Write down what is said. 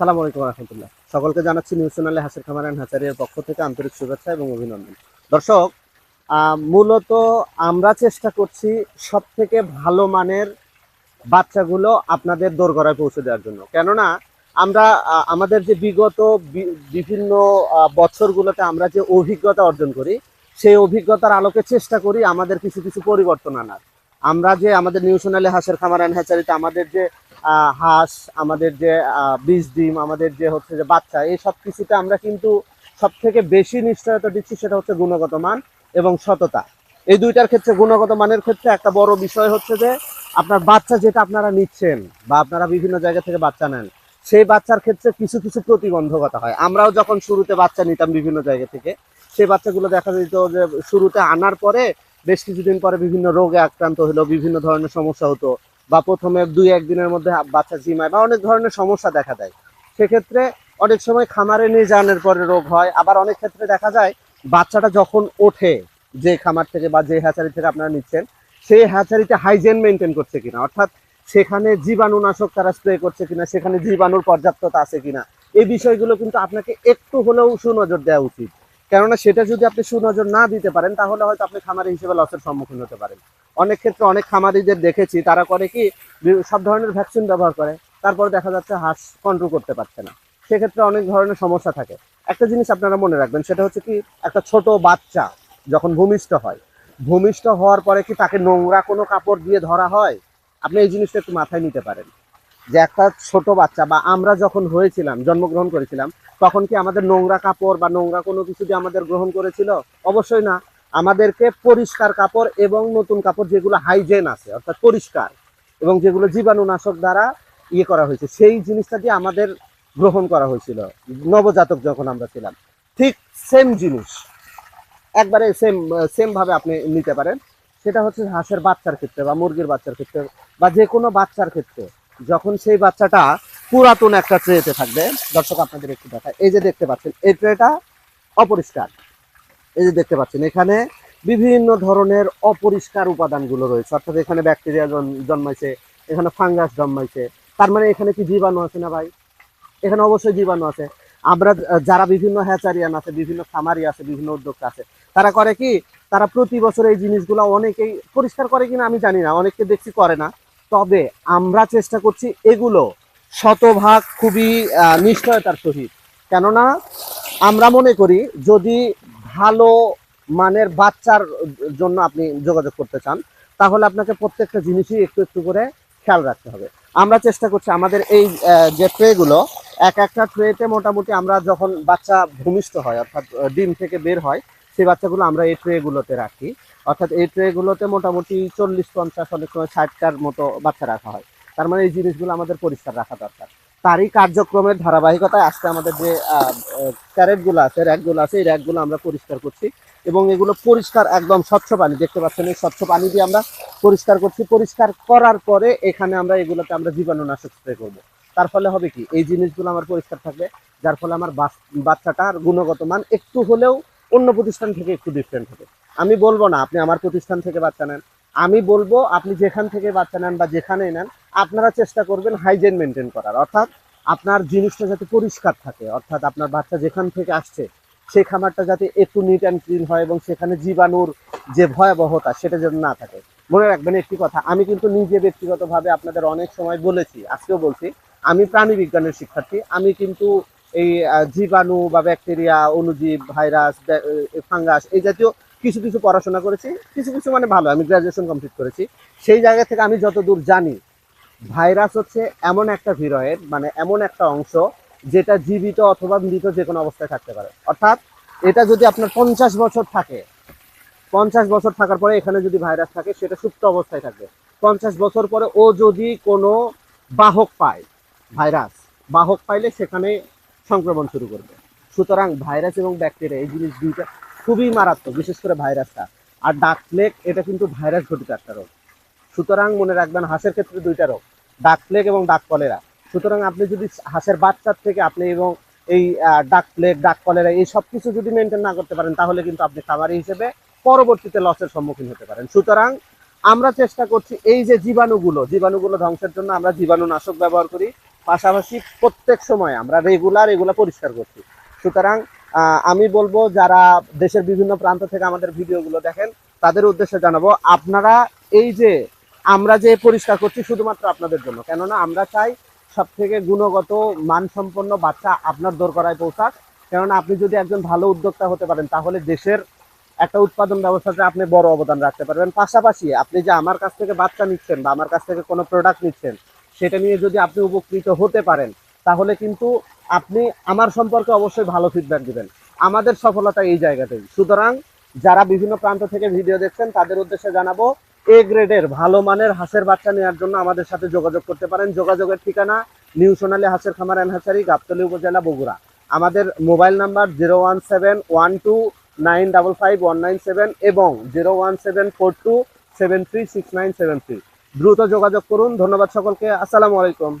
আসসালামু আলাইকুম রহমতুল্লাহ। সকলকে জানাচ্ছি নিউজ চ্যানেলে হাসির খামার অ্যান্ড হাসারিয়ার পক্ষ থেকে আন্তরিক শুভেচ্ছা এবং অভিনন্দন। দর্শক মূলত আমরা চেষ্টা করছি সব থেকে ভালো মানের বাচ্চাগুলো আপনাদের দোরগড়ায় পৌঁছে দেওয়ার জন্য। কেননা, আমরা আমাদের যে বিগত বিভিন্ন বছরগুলোতে আমরা যে অভিজ্ঞতা অর্জন করি, সেই অভিজ্ঞতার আলোকে চেষ্টা করি আমাদের কিছু কিছু পরিবর্তন আনার। আমরা যে আমাদের নিউজ চ্যানেলে হাঁসের খামার অ্যান্ড হ্যাচারিতে আমাদের যে হাঁস, আমাদের যে বীজ ডিম, আমাদের যে হচ্ছে যে বাচ্চা, এই সব কিছুতে আমরা কিন্তু সব থেকে বেশি নিশ্চয়তা দিচ্ছি সেটা হচ্ছে গুণগত মান এবং সততা। এই দুইটার ক্ষেত্রে গুণগত মানের ক্ষেত্রে একটা বড় বিষয় হচ্ছে যে, আপনার বাচ্চা যেটা আপনারা নিচ্ছেন বা আপনারা বিভিন্ন জায়গা থেকে বাচ্চা নেন, সেই বাচ্চার ক্ষেত্রে কিছু কিছু প্রতিবন্ধকতা হয়। আমরাও যখন শুরুতে বাচ্চা নিতাম বিভিন্ন জায়গা থেকে, সেই বাচ্চাগুলো দেখা যেত যে শুরুতে আনার পরে বেশ কিছুদিন পরে বিভিন্ন রোগে আক্রান্ত হলো, বিভিন্ন ধরনের সমস্যা হতো বা প্রথমে দুই একদিনের মধ্যে বাচ্চা জিমায় বা অনেক ধরনের সমস্যা দেখা দেয়। সেক্ষেত্রে অনেক সময় খামারে নিয়ে যাওয়ার পরে রোগ হয়। আবার অনেক ক্ষেত্রে দেখা যায়, বাচ্চাটা যখন ওঠে যে খামার থেকে বা যে হ্যাচারি থেকে আপনারা নিচ্ছেন, সেই হ্যাচারিতে হাইজেন মেনটেন করছে কিনা? অর্থাৎ সেখানে জীবাণুনাশক তারা স্প্রে করছে কিনা? সেখানে জীবাণুর পর্যাপ্ততা আছে কিনা? এই বিষয়গুলো কিন্তু আপনাকে একটু হলেও সুনজর দেওয়া উচিত। কেননা সেটা যদি আপনি সুনজর না দিতে পারেন, তাহলে হয়তো আপনি খামারি হিসেবে লসের সম্মুখীন হতে পারেন। অনেক ক্ষেত্রে অনেক খামারিদের দেখেছি, তারা করে কি সব ধরনের ভ্যাকসিন ব্যবহার করে, তারপরে দেখা যাচ্ছে হাঁস কন্ট্রোল করতে পারছে না। সেক্ষেত্রে অনেক ধরনের সমস্যা থাকে। একটা জিনিস আপনারা মনে রাখবেন, সেটা হচ্ছে কি, একটা ছোট বাচ্চা যখন ভূমিষ্ঠ হয়, ভূমিষ্ঠ হওয়ার পরে কি তাকে নোংরা কোনো কাপড় দিয়ে ধরা হয়? আপনি এই জিনিসটা একটু মাথায় নিতে পারেন। যে একটা ছোট বাচ্চা বা আমরা যখন হয়েছিলাম, জন্মগ্রহণ করেছিলাম, তখন কি আমাদের নোংরা কাপড় বা নোংরা কোনো কিছু দিয়ে আমাদের গ্রহণ করেছিল? অবশ্যই না। আমাদেরকে পরিষ্কার কাপড় এবং নতুন কাপড় যেগুলো হাইজেন আছে, অর্থাৎ পরিষ্কার এবং যেগুলো জীবাণুনাশক দ্বারা ইয়ে করা হয়েছে, সেই জিনিসটা দিয়ে আমাদের গ্রহণ করা হয়েছিল, নবজাতক যখন আমরা ছিলাম। ঠিক সেম জিনিস। একবারে সেম সেম ভাবে আপনি নিতে পারেন। সেটা হচ্ছে হাঁসের বাচ্চার ক্ষেত্রে বা মুরগির বাচ্চার ক্ষেত্রে বা যে কোনো বাচ্চার ক্ষেত্রে। যখন সেই বাচ্চাটা পুরাতন একটা ট্রেতে থাকবে, দর্শক আপনাদের একটু দেখায়। এই যে দেখতে পাচ্ছেন, এই ট্রেটা অপরিষ্কার। এই যে দেখতে পাচ্ছেন, এখানে বিভিন্ন ধরনের অপরিষ্কার উপাদানগুলো রয়েছে। অর্থাৎ এখানে ব্যাকটেরিয়া জন্মাইছে, এখানে ফাঙ্গাস জন্মাইছে। তার মানে এখানে কি জীবাণু আছে না ভাই? এখানে অবশ্যই জীবাণু আছে। আমরা যারা বিভিন্ন হ্যাচারিয়ান আছে, বিভিন্ন খামারি আছে, বিভিন্ন উদ্যোক্তা আছে, তারা করে কি? তারা প্রতি বছর এই জিনিসগুলো অনেকেই পরিষ্কার করে কিনা আমি জানি না, অনেককে দেখছি করে না। তবে আমরা চেষ্টা করছি এগুলো শতভাগ খুবই নিশ্চয়তার সহিত। কেননা আমরা মনে করি যদি ভালো মানের বাচ্চার জন্য আপনি যোগাযোগ করতে চান, তাহলে আপনাকে প্রত্যেকটা জিনিসই একটু একটু করে খেয়াল রাখতে হবে। আমরা চেষ্টা করছি আমাদের এই যে ট্রেগুলো, এক একটা ট্রেতে মোটামুটি আমরা যখন বাচ্চা ভূমিষ্ঠ হয়, অর্থাৎ ডিম থেকে বের হয় সেই বাচ্চাগুলো আমরা এই ট্রেগুলোতে রাখি। অর্থাৎ এই ট্রেগুলোতে মোটামুটি চল্লিশ, পঞ্চাশ, অনেক সময় ষাটটার মতো বাচ্চা রাখা হয়। তার মানে এই জিনিসগুলো আমাদের পরিষ্কার রাখা দরকার। তারই কার্যক্রমের ধারাবাহিকতায় আজকে আমাদের যে ক্যারেটগুলো আছে র্যাকগুলো আছে, এই র্যাকগুলো আমরা পরিষ্কার করছি এবং এগুলো পরিষ্কার একদম স্বচ্ছ পানি, দেখতে পাচ্ছেন এই স্বচ্ছ পানি দিয়ে আমরা পরিষ্কার করছি। পরিষ্কার করার পরে এখানে আমরা এগুলোতে আমরা জীবাণুনাশক স্প্রে করব। তার ফলে হবে কি? এই জিনিসগুলো আমার পরিষ্কার থাকবে, যার ফলে আমার বাচ- বাচ্চাটার গুণগত মান একটু হলেও অন্য প্রতিষ্ঠান থেকে একটু ডিফারেন্ট হবে। আমি বলব না, আপনি আমার প্রতিষ্ঠান থেকে বাচ্চা নেন। আমি বলব, আপনি যেখান থেকে বাচ্চা নেন বা যেখানেই নেন, আপনারা চেষ্টা করবেন হাইজেন মেনটেন করার। অর্থাৎ আপনার জিনিসটা যাতে পরিষ্কার থাকে। অর্থাৎ আপনার বাচ্চা যেখান থেকে আসছে, সেই খামারটা যাতে একটু নিট অ্যান্ড ক্লিন হয় এবং সেখানে জীবাণুর যে ভয়াবহতা, সেটা যেন না থাকে। মনে রাখবেন একটি কথা, আমি কিন্তু নিজে ব্যক্তিগতভাবে আপনাদের অনেক সময় বলেছি, আজকেও বলছি, আমি প্রাণী বিজ্ঞানের শিক্ষার্থী, আমি কিন্তু এই জীবাণু বা ব্যাকটেরিয়া, অণুজীব, ভাইরাস ফাঙ্গাস এই জাতীয় কিছু কিছু পড়াশোনা করেছি। কিছু কিছু মানে ভালো, আমি গ্রাজুয়েশন কমপ্লিট করেছি। সেই জায়গা থেকে আমি যতদূর জানি, ভাইরাস হচ্ছে এমন একটা ভিরয়েড মানে এমন একটা অংশ যেটা জীবিত অথবা মৃত যে কোনো অবস্থায় থাকতে পারে। অর্থাৎ এটা যদি আপনার পঞ্চাশ বছর থাকে, পঞ্চাশ বছর থাকার পরে এখানে যদি ভাইরাস থাকে, সেটা সুপ্ত অবস্থায় থাকবে। পঞ্চাশ বছর পরে ও যদি কোনো বাহক পায়, ভাইরাস, বাহক পাইলে সেখানে সংক্রমণ শুরু করবে। সুতরাং ভাইরাস এবং ব্যাকটেরিয়া, এই জিনিস দুইটা খুবই মারাত্মক, বিশেষ করে ভাইরাসটা। আর ডাক প্লেগ এটা কিন্তু ভাইরাস ঘটিত একটা রোগ। সুতরাং মনে রাখবেন, হাঁসের ক্ষেত্রে দুইটা রোগ ডাক প্লেগ এবং ডাক কলেরা সুতরাং আপনি যদি হাঁসের বাচ্চার থেকে আপনি এবং এই ডাক প্লেগ ডাক কলেরা এই সব কিছু যদি মেনটেন না করতে পারেন, তাহলে কিন্তু আপনি খামারি হিসেবে পরবর্তীতে লসের সম্মুখীন হতে পারেন। সুতরাং আমরা চেষ্টা করছি, এই যে জীবাণুগুলো জীবাণুগুলো ধ্বংসের জন্য আমরা জীবাণুনাশক ব্যবহার করি। পাশাপাশি প্রত্যেক সময় আমরা রেগুলার এগুলো পরিষ্কার করছি। সুতরাং আমি বলব যারা দেশের বিভিন্ন প্রান্ত থেকে আমাদের ভিডিওগুলো দেখেন, তাদের উদ্দেশ্যে জানাব, আপনারা এই যে আমরা যে পরিষ্কার করছি শুধুমাত্র আপনাদের জন্য, কেননা আমরা চাই সব থেকে গুণগত, মানসম্পন্ন বাচ্চা আপনার দোরগড়ায় পৌঁছাক। কেননা আপনি যদি একজন ভালো উদ্যোক্তা হতে পারেন, তাহলে দেশের একটা উৎপাদন ব্যবস্থাতে আপনি বড় অবদান রাখতে পারবেন। পাশাপাশি আপনি যে আমার কাছ থেকে বাচ্চা নিচ্ছেন বা আমার কাছ থেকে কোনো প্রোডাক্ট নিচ্ছেন সেটা নিয়ে যদি আপনি উপকৃত হতে পারেন, তাহলে কিন্তু আপনি আমার সম্পর্কে অবশ্যই ভালো ফিডব্যাক দিবেন। আমাদের সফলতা এই জায়গাতেই। সুতরাং যারা বিভিন্ন প্রান্ত থেকে ভিডিও দেখছেন, তাদের উদ্দেশ্যে জানাব এ গ্রেডের ভালো মানের হাঁসের বাচ্চা নেওয়ার জন্য আমাদের সাথে যোগাযোগ করতে পারেন। যোগাযোগের ঠিকানা নিউ সোনালী হাঁসের খামার অ্যান্ড হাঁসারি গাবতলী উপজেলা বগুড়া। আমাদের mobile number zero one seven one two nine double five one nine seven এবং zero one seven four two seven three six nine seven three দ্রুত যোগাযোগ করুন। ধন্যবাদ সকলকে। আসসালামু আলাইকুম।